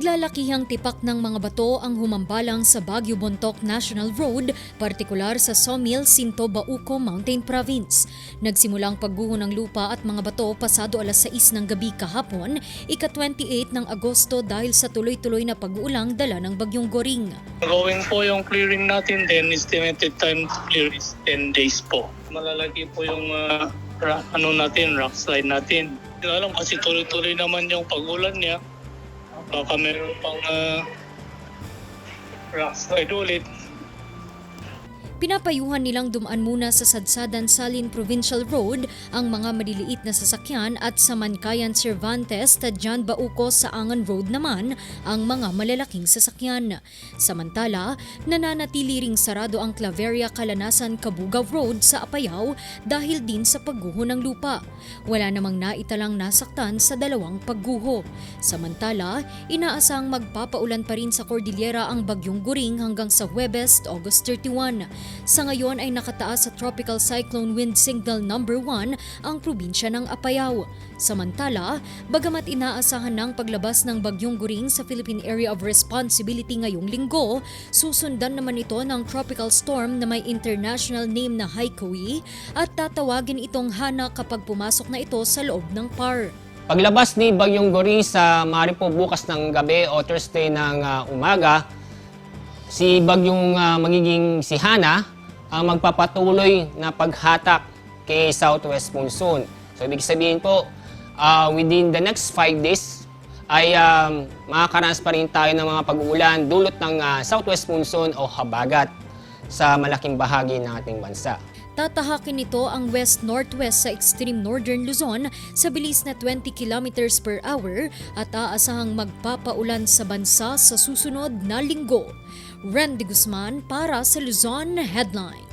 Naglalakihang tipak ng mga bato ang humambalang sa Baguio Bontoc National Road, partikular sa Sawmill, Sinto, Bauco, Mountain Province. Nagsimulang pagguho ng lupa at mga bato pasado alas 6 ng gabi kahapon, ika-28 ng Agosto dahil sa tuloy-tuloy na pag-uulang dala ng bagyong Goring. Going po yung clearing natin then estimated time to clear is 10 days po. Malalaki po yung ah, ra- ano natin, rock slide natin. Hindi alam kasi tuloy-tuloy naman yung pag-ulan niya. Baka meron pang ah, rock ulit. Pinapayuhan nilang dumaan muna sa Sadsadan Salin Provincial Road ang mga maliliit na sasakyan at sa Mankayan Cervantes, Tadjan Bauco sa Angan Road naman ang mga malalaking sasakyan. Samantala, nananatili ring sarado ang Claveria Kalanasan Kabugaw Road sa Apayao dahil din sa pagguho ng lupa. Wala namang naitalang nasaktan sa dalawang pagguho. Samantala, inaasang magpapaulan pa rin sa Cordillera ang bagyong Guring hanggang sa Huwebes, August 31. Sa ngayon ay nakataas sa Tropical Cyclone Wind Signal number 1 ang probinsya ng Apayao. Samantala, bagamat inaasahan ng paglabas ng bagyong Guring sa Philippine Area of Responsibility ngayong linggo, susundan naman ito ng tropical storm na may international name na Haikui at tatawagin itong Hana kapag pumasok na ito sa loob ng PAR. Paglabas ni Bagyong Gori sa maaari po bukas ng gabi o Thursday ng ah, umaga, si Bagyong ah, magiging si Hana ang magpapatuloy na paghatak kay Southwest Monsoon. So ibig sabihin po, ah, within the next 5 days ay um, makakaranas pa rin tayo ng mga pag-uulan dulot ng ah, Southwest Monsoon o habagat sa malaking bahagi ng ating bansa. Tatahakin nito ang west-northwest sa extreme northern Luzon sa bilis na 20 kilometers per hour at aasahang magpapaulan sa bansa sa susunod na linggo. Randy Guzman para sa Luzon Headline.